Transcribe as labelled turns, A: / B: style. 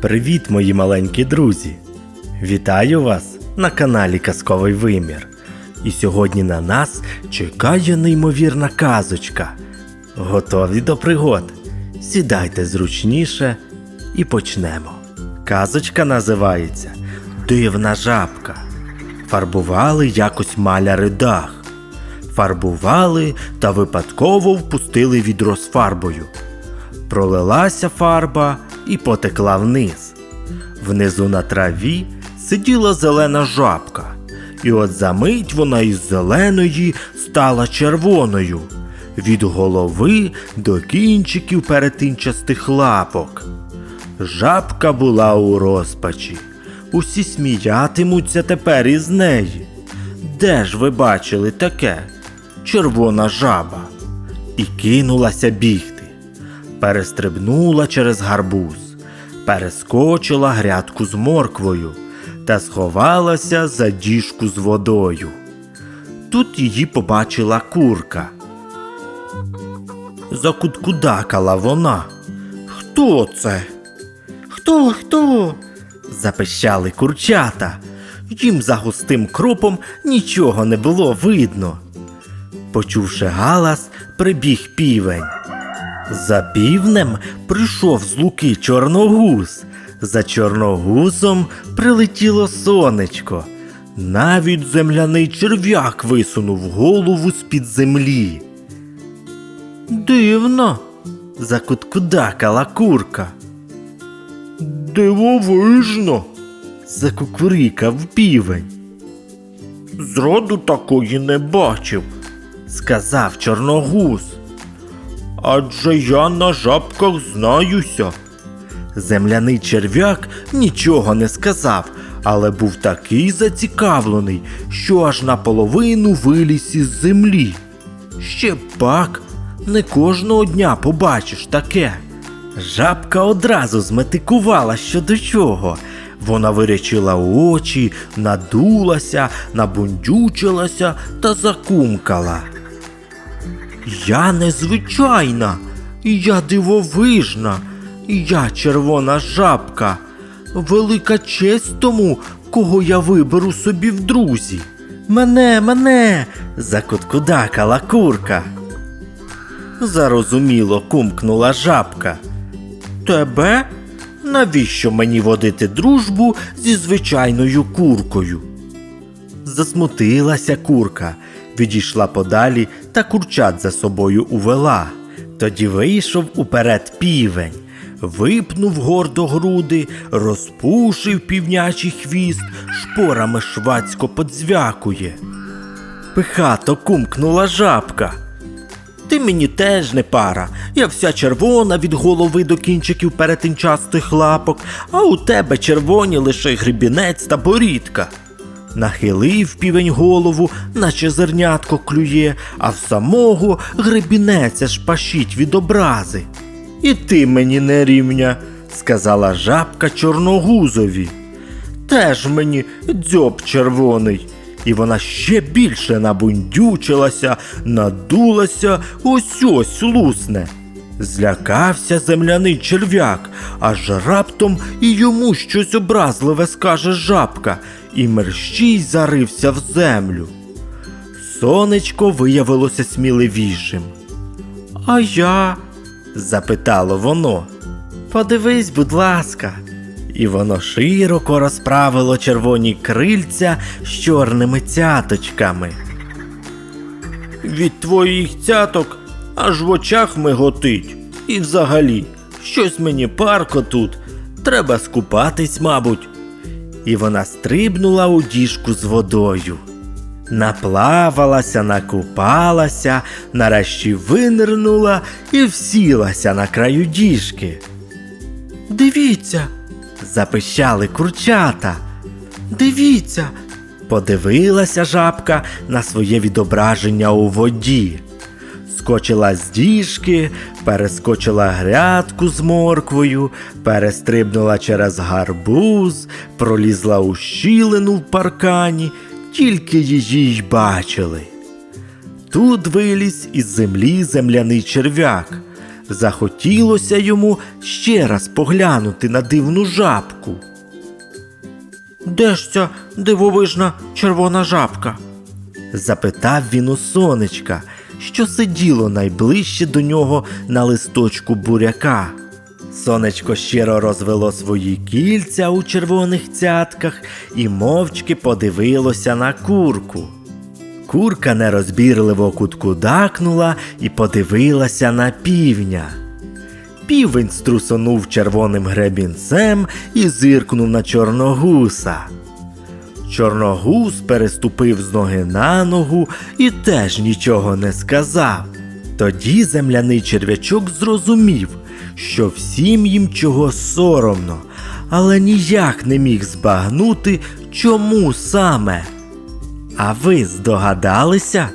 A: Привіт, мої маленькі друзі! Вітаю вас на каналі Казковий Вимір. І сьогодні на нас чекає неймовірна казочка. Готові до пригод? Сідайте зручніше і почнемо. Казочка називається Дивна жабка. Фарбували якось маляри дах. Фарбували та випадково впустили відро з фарбою. Пролилася фарба і потекла вниз. Внизу на траві сиділа зелена жабка, і от за мить вона із зеленої стала червоною від голови до кінчиків перетинчастих лапок. Жабка була у розпачі. Усі сміятимуться тепер із неї. Де ж ви бачили таке? Червона жаба. І кинулася бігти. Перестрибнула через гарбуз, перескочила грядку з морквою та сховалася за діжку з водою. Тут її побачила курка. Закуткудакала вона. Хто це? Хто, хто? запищали курчата. Їм за густим кропом нічого не було видно. Почувши галас, прибіг півень. За півнем прийшов з луки чорногуз. За чорногузом прилетіло сонечко. Навіть земляний черв'як висунув голову з-під землі. Дивно, закуткудакала курка. Дивовижно, закукурикав півень. Зроду такої не бачив, сказав чорногуз. Адже я на жабках знаюся. Земляний черв'як нічого не сказав, але був такий зацікавлений, що аж наполовину виліз із землі. Ще пак, не кожного дня побачиш таке. Жабка одразу зметикувала що до чого. Вона вирячила очі, надулася, набундючилася та закумкала. Я незвичайна, я дивовижна, я червона жабка. Велика честь тому, кого я виберу собі в друзі. Мене, мене, закуткудакала курка. Зарозуміло кумкнула жабка. Тебе? Навіщо мені водити дружбу зі звичайною куркою? Засмутилася курка, відійшла подалі та курчат за собою увела. Тоді вийшов уперед півень, випнув гордо груди, розпушив півнячий хвіст, шпорами швацько подзвякує. Пихато кумкнула жабка. Ти мені теж не пара. Я вся червона від голови до кінчиків перетинчастих лапок, а у тебе червоні лише грибінець та борідка. Нахилив півень голову, наче зернятко клює, а в самого грибінець аж пашіть від образи. І ти мені не рівня, сказала жабка чорногузові. Теж мені дзьоб червоний. І вона ще більше набундючилася, надулася, ось ось лусне. Злякався земляний черв'як, аж раптом і йому щось образливе скаже жабка, і мерщій зарився в землю. Сонечко виявилося сміливішим. А я? запитало воно. Подивись, будь ласка. І воно широко розправило червоні крильця з чорними цяточками. Від твоїх цяток аж в очах миготить. І взагалі, щось мені парко тут. Треба скупатись, мабуть. І вона стрибнула у діжку з водою. Наплавалася, накупалася, нарешті винирнула і всілася на краю діжки. Дивіться, запищали курчата. Дивіться, подивилася жабка на своє відображення у воді. Скочила з діжки, перескочила грядку з морквою, перестрибнула через гарбуз, пролізла у щілину в паркані, тільки її й бачили. Тут виліз із землі земляний черв'як, Захотілося йому ще раз поглянути на дивну жабку. Де ж ця дивовижна червона жабка? запитав він у сонечка, що сиділо найближче до нього на листочку буряка. Сонечко щиро розвело свої кільця у червоних цятках і мовчки подивилося на курку. Курка нерозбірливо куткудакнула і подивилася на півня. Півень струсонув червоним гребінцем і зиркнув на чорногуса. Чорногус переступив з ноги на ногу і теж нічого не сказав. Тоді земляний черв'ячок зрозумів, що всім їм чого соромно, але ніяк не міг збагнути, чому саме. А ви здогадалися?